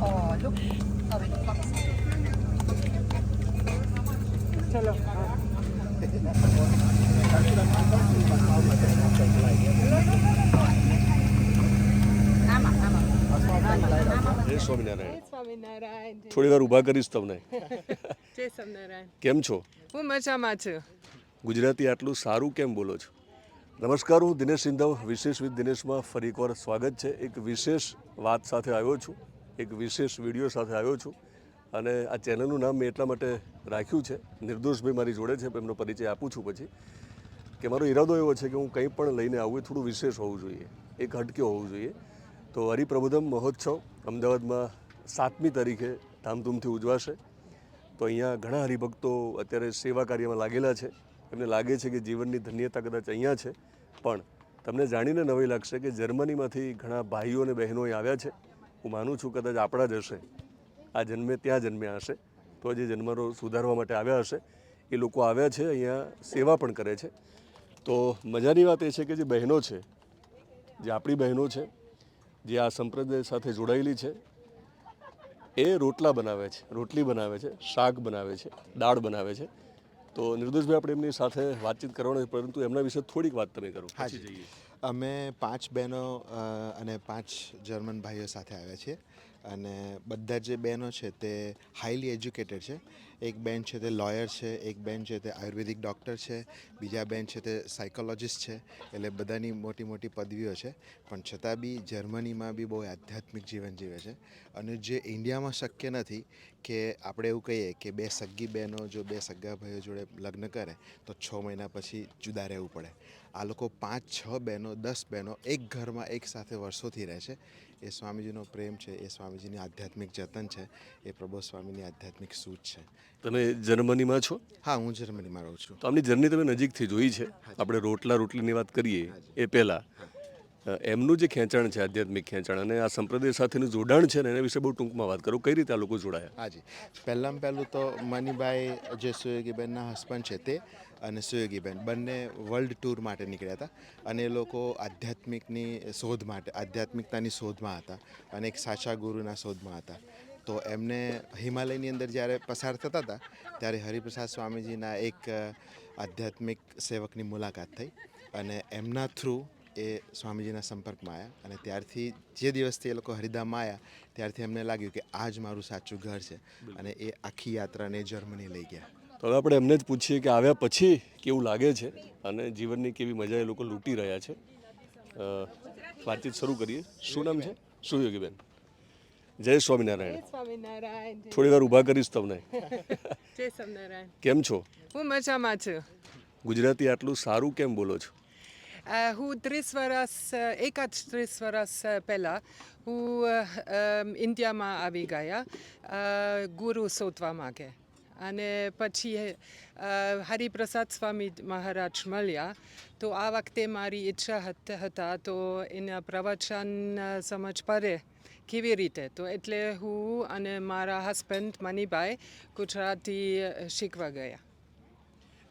Oh, look. Swaminarayan. થોડી વાર ઊભા કરીશ તમને. કેમ છો? હું મજામાં છું. ગુજરાતી આટલું સારું કેમ બોલો છો? નમસ્કાર હું દિનેશ સિંધવ વિશેષ વિથ દિનેશમાં ફરી એકવાર સ્વાગત છે. એક વિશેષ વાત સાથે આવ્યો છું. એક વિશેષ વીડિયો સાથે આવ્યો છું અને આ ચેનલનું નામ મેં એટલા માટે રાખ્યું છે. નિર્દોષભાઈ મારી જોડે છે, એમનો પરિચય આપું છું પછી. કે મારો ઈરાદો એવો છે કે હું કંઈ પણ લઈને આવું એ થોડું વિશેષ હોવું જોઈએ, એક હટકે હોવું જોઈએ. તો હરિપ્રબોધમ મહોત્સવ અમદાવાદમાં સાતમી તારીખે ધામધૂમથી ઉજવાશે. તો અહીંયા ઘણા હરિભક્તો અત્યારે સેવા કાર્યમાં લાગેલા છે. એમને લાગે છે કે જીવનની ધન્યતા કદાચ અહીંયા છે. પણ તમને જાણીને નવાઈ લાગશે કે જર્મનીમાંથી ઘણા ભાઈઓ અને બહેનો આવ્યા છે. હું માનું છું કદાચ આપણા જ હશે. આ જન્મે ત્યાં જન્મ્યા હશે. તો જે જન્મરો સુધારવા માટે આવ્યા હશે, એ લોકો આવ્યા છે, અહીંયા સેવા પણ કરે છે. તો મજાની વાત એ છે કે જે બહેનો છે, જે આપણી બહેનો છે, જે આ સંપ્રદાય સાથે જોડાયેલી છે, એ રોટલા બનાવે છે, રોટલી બનાવે છે, શાક બનાવે છે, દાળ બનાવે છે. તો નિર્દોષભાઈ આપણે એમની સાથે વાતચીત કરવાની પરંતુ એમના વિશે થોડીક વાત તમે કરો. હા. જઈએ. અમે પાંચ બહેનો અને પાંચ જર્મન ભાઈઓ સાથે આવ્યા છીએ. અને બધા જે બહેનો છે તે હાઈલી એજ્યુકેટેડ છે. એક બેન છે તે લોયર છે, એક બેન છે તે આયુર્વેદિક ડૉક્ટર છે, બીજા બેન છે તે સાયકોલોજિસ્ટ છે, એટલે બધાની મોટી મોટી પદવીઓ છે. પણ છતાં બી જર્મનીમાં બી બહુ આધ્યાત્મિક જીવન જીવે છે. અને જે ઇન્ડિયામાં શક્ય નથી કે આપણે એવું કહીએ કે બે સગી બહેનો જો બે સગા ભાઈઓ જોડે લગ્ન કરે, તો છ મહિના પછી જુદા રહેવું પડે. આ લોકો પાંચ, છ બહેનો, દસ બહેનો એક ઘરમાં એક સાથે વર્ષોથી રહે છે. એ સ્વામીજીનો પ્રેમ છે, એ સ્વામીજીની આધ્યાત્મિક જતન છે, એ પ્રભુ સ્વામીની આધ્યાત્મિક સૂચ છે. તમે જર્મનીમાં છો? હા હું જર્મનીમાં રહું છું. તો આમની જર્ની તમે નજીકથી જોઈ છે. આપણે રોટલા રોટલીની વાત કરીએ એ પહેલાં. એમનું જે ખેંચાણ છે આધ્યાત્મિક ખેંચાણ અને આ સંપ્રદાય સાથેનું જોડાણ છે ને એના વિશે બહુ ટૂંકમાં વાત કરો. કઈ રીતે આ લોકો જોડાયા? હાજી પહેલાં પહેલું તો મનીભાઈ જે સુયોગીબેનના હસબન્ડ છે તે અને સુયોગીબેન બંને વર્લ્ડ ટૂર માટે નીકળ્યા હતા અને એ લોકો આધ્યાત્મિકની શોધ માટે આધ્યાત્મિકતાની શોધમાં હતા અને એક સાચા ગુરુના શોધમાં હતા. તો એમને હિમાલયની અંદર જ્યારે પસાર થતા હતા ત્યારે હરિપ્રસાદ સ્વામીજીના એક આધ્યાત્મિક સેવકની મુલાકાત થઈ અને એમના થ્રુ એ સ્વામીજીના સંપર્કમાં આવ્યા અને ત્યારથી જે દિવસથી એ લોકો હરિધામમાં આવ્યા ત્યારથી એમને લાગ્યું કે આ જ મારું સાચું ઘર છે અને એ આખી યાત્રાને જર્મની લઈ ગયા. તો હવે આપણે એમને જ પૂછીએ કે આવ્યા પછી કેવું લાગે છે અને જીવનની કેવી મજા એ લોકો લૂંટી રહ્યા છે. વાતચીત શરૂ કરીએ. શું નામ છે? સુયોગીબેન જય સ્વામિનારાયણ. સ્વામિનારાયણ થોડી વાર ઊભા કરીશ તમને. જય સ્વામિનારાયણ. કેમ છો? હું મજામાં છું. ગુજરાતી આટલું સારું કેમ બોલો છો? હું ત્રીસ વર્ષ એકાદ ત્રીસ વર્ષ પહેલાં હું ઇન્ડિયામાં આવી ગયા ગુરુ શોધવા માગે. અને પછી હરિપ્રસાદ સ્વામી મહારાજ મળ્યા તો આ વખતે મારી ઈચ્છા હત- હતા તો એના પ્રવચન સમજ પડે. કેવી રીતે? તો એટલે હું અને મારા હસબન્ડ મનીભાઈ ગુજરાતી શીખવા ગયા.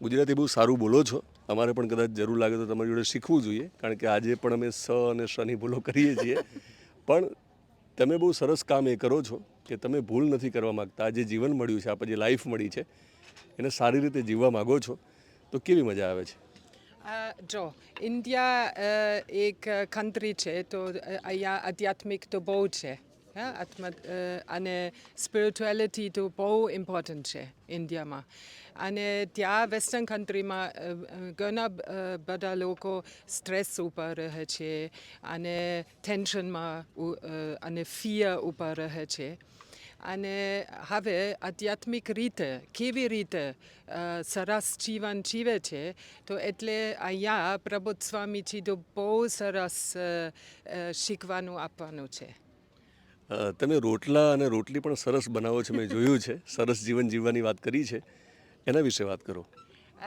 ગુજરાતી બહુ સારું બોલો છો. અમારે પણ કદાચ જરૂર લાગે તો તમારી જોડે શીખવું જોઈએ કારણ કે આજે પણ અમે સ અને શની ભૂલો કરીએ છીએ. પણ તમે બહુ સરસ કામ એ કરો છો કે તમે ભૂલ નથી કરવા માગતા. આ જે જીવન મળ્યું છે આપણે જે લાઈફ મળી છે એને સારી રીતે જીવવા માગો છો. તો કેવી મજા આવે છે? જો ઇન્ડિયા એક કન્ટ્રી છે તો અહીંયા આધ્યાત્મિક તો બહુ છે હા અને સ્પિરિચ્યુઆલિટી તો બહુ ઇમ્પોર્ટન્ટ છે ઇન્ડિયામાં અને ત્યાં વેસ્ટર્ન કન્ટ્રીમાં ઘણા બધા લોકો સ્ટ્રેસ ઉપર રહે છે અને ટેન્શનમાં અને ફિયર ઉપર રહે છે અને હવે આધ્યાત્મિક રીતે કેવી રીતે સરસ જીવન જીવે છે, તો એટલે અહીંયા પ્રબોધ સ્વામીજી તો બહુ સરસ શીખવાનું આપવાનું છે. તમે રોટલા અને રોટલી પણ સરસ બનાવો છો. મેં જોયું છે. સરસ જીવન જીવવાની વાત કરી છે. એના વિશે વાત કરો.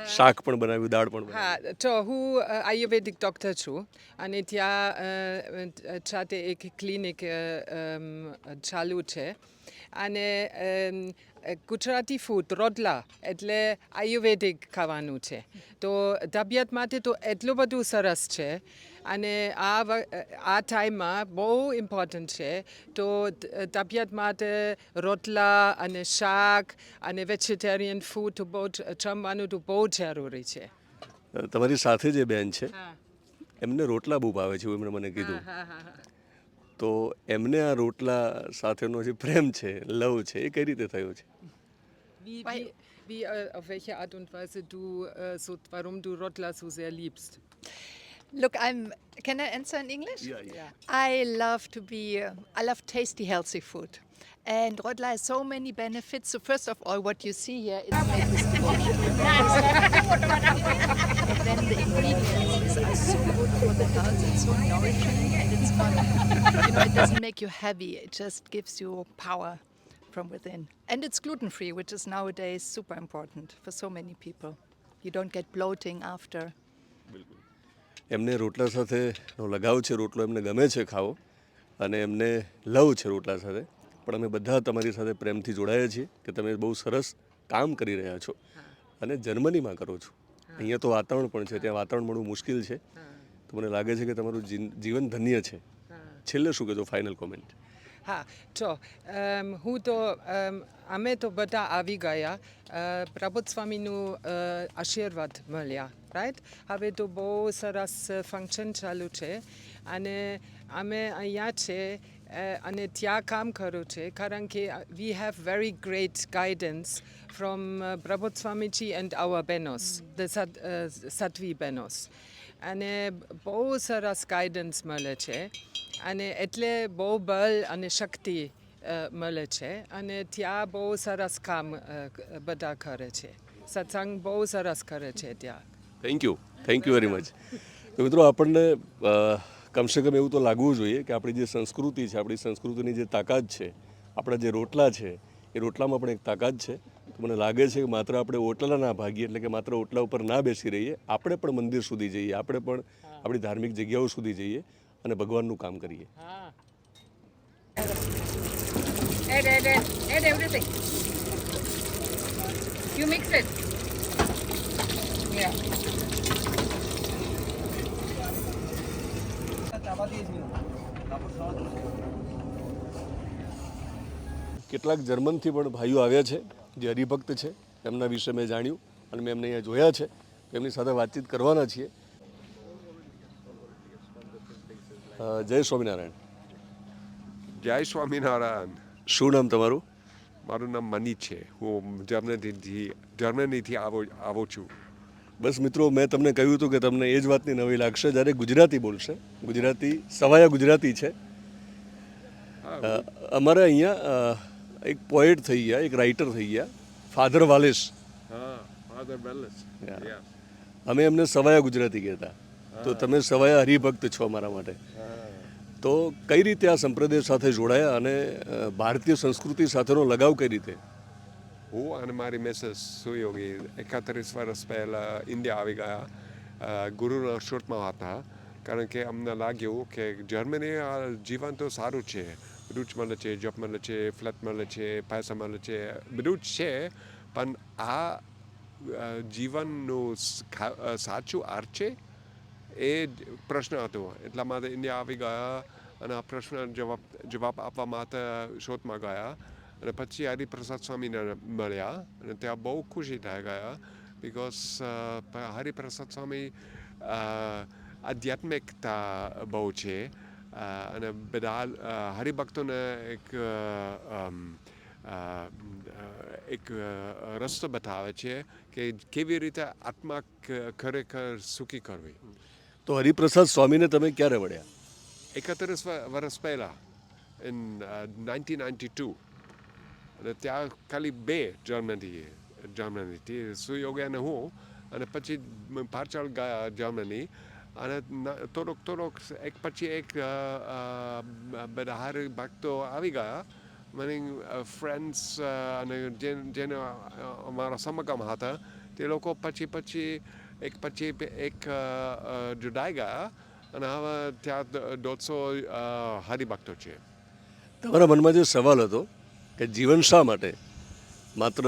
શાક પણ બનાવ્યું દાળ પણ હા તો હું આયુર્વેદિક ડૉક્ટર છું અને ત્યાં સાથે એક ક્લિનિક ચાલુ છે. અને ગુજરાતી ફૂડ રોટલા એટલે આયુર્વેદિક ખાવાનું છે તો તબિયત માટે તો એટલું બધું સરસ છે અને આ આ ટાઈમમાં બહુ ઇમ્પોર્ટન્ટ છે તો તબિયત માટે રોટલા અને શાક અને વેજીટેરિયન ફૂડ તો બહુ જમવાનું તો બહુ જરૂરી છે તમારી સાથે જે બેન છે એમને રોટલા બહુ ભાવે છે એમણે મને કીધું. હા હા હા. તો એમને આ રોટલા સાથેનો જે પ્રેમ છે લવ છે એ કઈ રીતે થયો છે Wie, wie, äh, auf welche Art und Weise du, äh, so, warum du Rottler so sehr liebst? Look, I'm. Can I answer in English? Yeah, yeah. I love to be. Uh, I love tasty, healthy food. And Rodla has so many benefits. So first of all, what you see here is and then the ingredients are so good for the health. It's so nourishing, and it's fun. You know, it doesn't make you heavy. It just gives you power from within. And it's gluten free, which is nowadays super important for so many people. You don't get bloating after. એમને રોટલા સાથેનો લગાવ છે રોટલો એમને ગમે છે ખાવો અને એમને લવ છે રોટલા સાથે. પણ અમે બધા તમારી સાથે પ્રેમથી જોડાયા છીએ કે તમે બહુ સરસ કામ કરી રહ્યા છો અને જર્મનીમાં કરો છો. અહીંયા તો વાતાવરણ પણ છે ત્યાં વાતાવરણ મળવું મુશ્કેલ છે. તો મને લાગે છે કે તમારું જીવન ધન્ય છે. છેલ્લે શું કહેજો ફાઇનલ કોમેન્ટ હા જો હું તો અમ, તો બધા આવી ગયા પ્રબોધ સ્વામીનું આશીર્વાદ મળ્યા રાઈટ હવે તો બહુ સરસ ફંક્શન ચાલુ છે અને અમે અહીંયા છે અને ત્યાં કામ કરું છે કારણ કે we have very great guidance from Prabodh Swamiji and our બેનોસ the સત્વી બેનોસ અને બહુ સરસ ગાઈડન્સ મળે છે. અને એટલે બહુ બળ અને શક્તિ મળે છે. અને ત્યાં બહુ સરસ કામ બધા કરે છે. સત્સંગ બહુ સરસ કરે છે ત્યાં. Thank you thank you very much તો મિત્રો આપણને કમસે કમ એવું તો લાગવું જોઈએ કે આપણી જે સંસ્કૃતિ છે આપણી સંસ્કૃતિની જે તાકાત છે આપણા જે રોટલા છે એ રોટલામાં પણ એક તાકાત છે. તો મને લાગે છે કે માત્ર આપણે ઓટલા ના ભાગીએ એટલે કે માત્ર ઓટલા ઉપર ના બેસી રહીએ. આપણે પણ મંદિર સુધી જઈએ આપણે પણ આપણી ધાર્મિક જગ્યાઓ સુધી જઈએ. અને ભગવાનનું કામ કરીએ Add, add, add, add everything. You mix it. Yeah. કેટલાક જર્મનથી પણ ભાઈઓ આવ્યા છે જે હરિભક્ત છે એમના વિશે મેં જાણ્યું અને મેં એમને અહીંયા જોયા છે એમની સાથે વાતચીત કરવાના છીએ અ, જય સ્વામિનારાયણ. જય સ્વામિનારાયણ. શું નામ તમારું? મારું નામ મની છે. હું જર્મનીથી જર્મનીથી આવો આવું છું. બસ મિત્રો મેં તમને કહ્યું હતું કે તમને એ જ વાતની નવી લાગશે જ્યારે ગુજરાતી બોલશે. ગુજરાતી સવાયા ગુજરાતી છે. અમારે અહીંયા એક પોએટ થઈ ગયા એક રાઇટર થઈ ગયા ફાધર વાલેસ. અમે એમને સવાયા ગુજરાતી કહેતા. તો તમે સવાય હરિભક્ત છો મારા માટે. તો કઈ રીતે આ સંપ્રદાય સાથે જોડાયા અને ભારતીય સંસ્કૃતિ સાથેનો લગાવ કઈ રીતે? હું અને મારી મિસેસ સુયોગી એકત્રીસ વર્ષ પહેલાં ઇન્ડિયા આવી ગયા ગુરુના શૂટમાં હતા. કારણ કે અમને લાગ્યું કે જર્મની આ જીવન તો સારું છે. જ મળે છે જોબ મળે છે ફ્લેટ મળે છે, પૈસા મળે છે, બધું છે. પણ આ જીવનનું સાચું અર્થ છે? એ પ્રશ્ન હતો. એટલા માટે ઇન્ડિયા આવી ગયા અને આ પ્રશ્ન જવાબ જવાબ આપવા માટે શોધમાં ગયા. અને પછી હરિપ્રસાદ સ્વામીને મળ્યા અને ત્યાં બહુ ખુશી થઈ ગયા. બિકોઝ હરિપ્રસાદ સ્વામી આધ્યાત્મિકતા બહુ છે. અને બધા હરિભક્તોને એક એક રસ્તો બતાવે છે કે કેવી રીતે આત્મા ખરેખર સુખી કરવી. તો હરિપ્રસાદ સ્વામીને તમે ક્યારે વળ્યા? એકત્રીસ વર્ષ પહેલાં ઇન નાઇન્ટીન નાઇન્ટી ટુ અને ત્યાં ખાલી બે જર્મની જર્મનીથી સુયોગ અને હું, અને પછી પાછળ ગયા જર્મની અને થોડોક થોડોક એક પછી એક બધા હારી ભક્તો આવી ગયા. મને ફ્રેન્ડ્સ અને જેને અમારા સમગમ હતા, તે લોકો પછી પછી એક પછી એક જુદાઈ ગયા અને હવે ત્યાં દોઢસો હરિભક્તો છે તમારા મનમાં જે સવાલ હતો કે જીવન શા માટે? માત્ર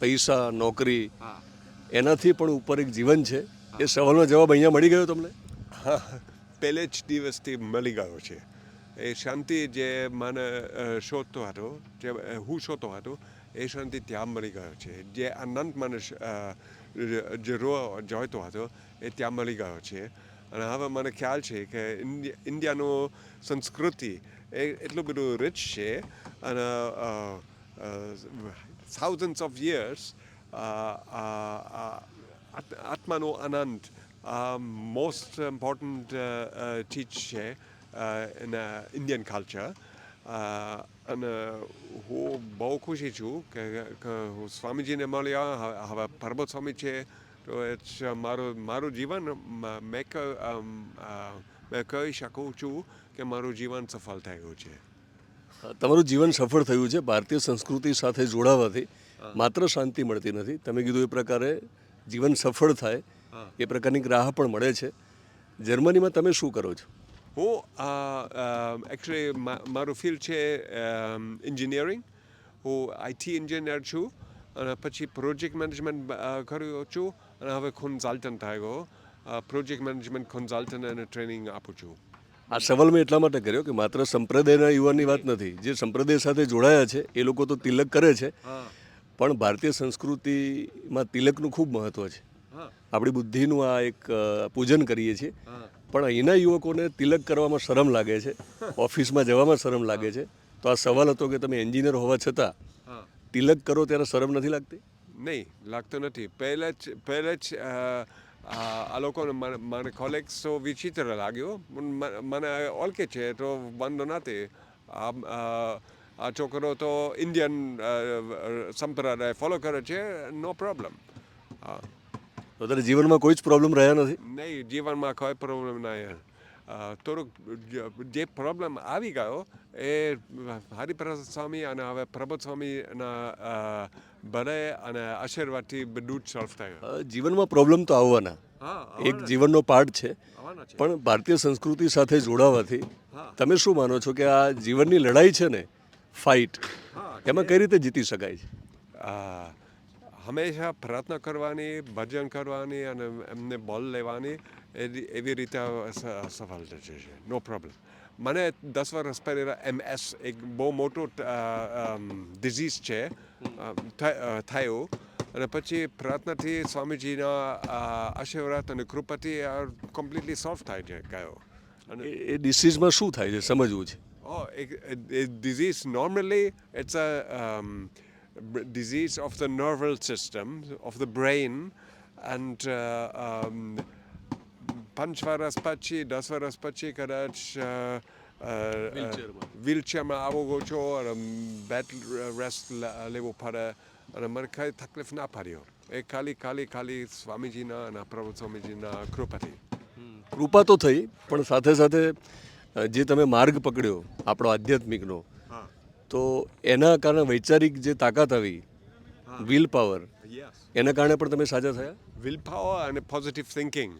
પૈસા નોકરી એનાથી પણ ઉપર એક જીવન છે? એ સવાલનો જવાબ અહીંયા મળી ગયો તમને? હા પહેલે જ દિવસથી મળી ગયો છે. એ શાંતિ જે મને શોધતો હતો જે હું શોધતો હતો એ શાંતિ ત્યાં મળી ગયો છે. જે આનંદ મને જે રો જોઈતો હતો, એ ત્યાં મળી ગયો છે. અને હવે મને ખ્યાલ છે કે ઇન્ડિયાનું સંસ્કૃતિ એ એટલું બધું રિચ છે અને થાઉઝન્ડ્સ ઓફ યર્સ આત્માનો આનંદ મોસ્ટ ઇમ્પોર્ટન્ટ ચીજ છે ઇન ઇન્ડિયન કલ્ચર અને હું બહુ ખુશી છું કે હું સ્વામીજીને મળ્યા હવે- પરબત સ્વામી છે તો એ જ મારું મારું જીવન મેં ક- મેં કહી શકું છું કે મારું જીવન સફળ થયું છે. તમારું જીવન સફળ થયું છે ભારતીય સંસ્કૃતિ સાથે જોડાવાથી માત્ર શાંતિ મળતી નથી. તમે કીધું એ પ્રકારે જીવન સફળ થાય એ પ્રકારની રાહ પણ મળે છે. જર્મનીમાં તમે શું કરો છો? હું એકચ્યુઅલી મારું ફિલ્ડ છે એન્જિનિયરિંગ હું આઈટી એન્જિનિયર છું અને પછી પ્રોજેક્ટ મેનેજમેન્ટ કર્યું છું અને હવે કન્સલ્ટન્ટ થયો પ્રોજેક્ટ મેનેજમેન્ટ કન્સલ્ટન્ટ અને ટ્રેનિંગ આપું છું આ સવાલ મેં એટલા માટે કર્યો કે માત્ર સંપ્રદાયના યુવાનની વાત નથી જે સંપ્રદાય સાથે જોડાયા છે એ લોકો તો તિલક કરે છે. પણ ભારતીય સંસ્કૃતિમાં તિલકનું ખૂબ મહત્ત્વ છે. આપણી બુદ્ધિનું આ એક પૂજન કરીએ છીએ. પણ અહીંના યુવકોને તિલક કરવામાં શરમ લાગે છે. ઓફિસમાં જવામાં શરમ લાગે છે. તો આ સવાલ હતો કે તમે એન્જિનિયર હોવા છતાં તિલક કરો ત્યારે શરમ નથી લાગતી? નહીં લાગતું નથી. પહેલાં જ પહેલાં જ આ લોકોને મને કોલેક્સ તો વિચિત્ર લાગ્યો મને ઓળખે છે તો વાંધો નથી આ છોકરો તો ઇન્ડિયન સંપ્રદાય ફોલો કરે છે નો પ્રોબ્લેમ હા. તો તારે જીવનમાં કોઈ જ પ્રોબ્લેમ રહ્યા નથી? નહીં જીવનમાં કોઈ પ્રોબ્લેમ નહીં અ, થોડુંક જે પ્રોબ્લેમ આવી ગયો એ હરિપ્રસાદ સ્વામી અને હવે પ્રભત સ્વામીના બને અને આશીર્વાદથી બધું જ સોલ્વ થયું. જીવનમાં પ્રોબ્લેમ તો આવવાના. એક જીવનનો પાર્ટ છે. પણ ભારતીય સંસ્કૃતિ સાથે જોડાવાથી તમે શું માનો છો કે આ જીવનની લડાઈ છે ને ફાઇટ એમાં કઈ રીતે જીતી શકાય છે? આ, હંમેશા પ્રાર્થના કરવાની ભજન કરવાની અને એમને બોલ લેવાની એ- એવી રીતે સફળ થશે છે. નો પ્રોબ્લેમ મને દસ વર્ષ પહેલાં એમએસ એક બહુ મોટો ડિઝીઝ છે થયું. અને પછી પ્રાર્થનાથી સ્વામીજીના આશીર્વાદ અને કૃપાથી આ કમ્પ્લીટલી સોલ્વ થાય છે ગયો અને એ- ડિસીઝમાં શું થાય છે સમજવું છે? ઓ એક disease normally it's b- disease of the nervous system of the brain, and uh, um, પાંચ વર્ષ પછી દસ વર્ષ પછી કદાચ વ્હીલચેરમાં આવો છો અને બેડ રેસ્ટ લેવો પડે અને મને કંઈ તકલીફ ના પડ્યો એ ખાલી ખાલી ખાલી સ્વામીજીના અને પ્રભુ સ્વામીજીના કૃપાથી કૃપા તો થઈ પણ સાથે સાથે જે તમે માર્ગ પકડ્યો આપણો આધ્યાત્મિકનો તો એના કારણે વૈચારિક જે તાકાત આવી વિલ પાવર એના કારણે પણ તમે સાજા થયા? Willpower અને પોઝિટિવ થિંકિંગ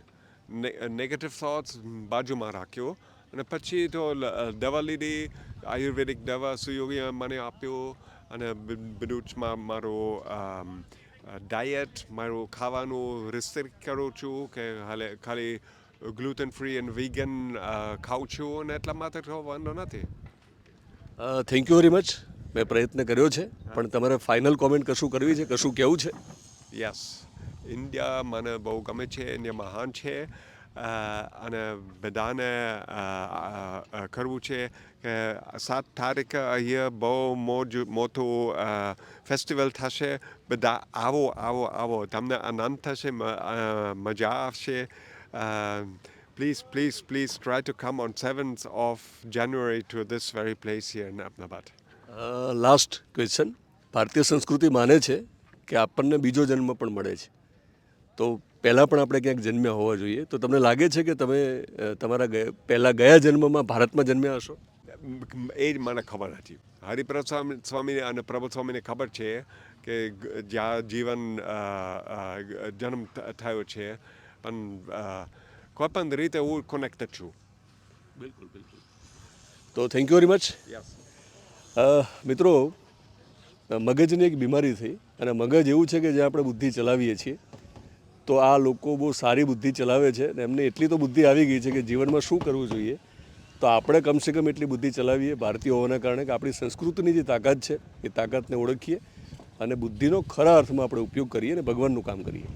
નેગેટિવ થોટ્સ બાજુમાં રાખ્યો. અને પછી તો દવા લીધી આયુર્વેદિક દવા સુયોગી મને આપ્યો. અને બ- મારો ડાયટ મારું ખાવાનું રિસ્ટ્રિક્ટ કરું છું કે હાલે ખાલી ગ્લુટન ફ્રી એન્ડ વીગન ખાઉં છું. અને એટલા માટે વાંધો નથી. થેન્ક યુ વેરી મચ મેં પ્રયત્ન કર્યો છે, પણ તમારે ફાઇનલ કોમેન્ટ કશું કરવી છે, કશું કહેવું છે? યસ ઇન્ડિયા મને બહુ ગમે છે ઇન્ડિયા મહાન છે અને બધાને કરવું છે કે સાત તારીખ અહીંયા બહુ મોજ, મોટું ફેસ્ટિવલ થશે. બધા આવો આવો આવો. તમને આનંદ થશે મજા આવશે. Please please please try to come on seventh of January to this very place in in Uh, last question ભારતીય સંસ્કૃતિ માને છે કે આપણને બીજો જન્મ પણ મળે છે. તો પહેલાં પણ આપણે ક્યાંક જન્મ્યા હોવા જોઈએ. તો તમને લાગે છે કે તમે તમારા પહેલાં ગયા જન્મમાં ભારતમાં જન્મ્યા હશો? એ જ મને ખબર નથી હરિપ્રસાદ સ્વામી સ્વામીને અને પ્રભુ સ્વામીને ખબર છે કે જ્યાં જીવન જન્મ થયો છે. પણ અ, કોઈ પણ રીતે હું કનેક્ટેડ છું તો થેન્ક યુ વેરી મચ મિત્રો મગજની એક બીમારી થઈ અને મગજ એવું છે કે જે આપણે બુદ્ધિ ચલાવીએ છીએ. તો આ લોકો બહુ સારી બુદ્ધિ ચલાવે છે અને એમને એટલી તો બુદ્ધિ આવી ગઈ છે કે જીવનમાં શું કરવું જોઈએ? તો આપણે કમસે કમ એટલી બુદ્ધિ ચલાવીએ ભારતીય હોવાના કારણે કે આપણી સંસ્કૃતિની જે તાકાત છે એ તાકાતને ઓળખીએ અને બુદ્ધિનો ખરા અર્થમાં આપણે ઉપયોગ કરીએ અને ભગવાનનું કામ કરીએ.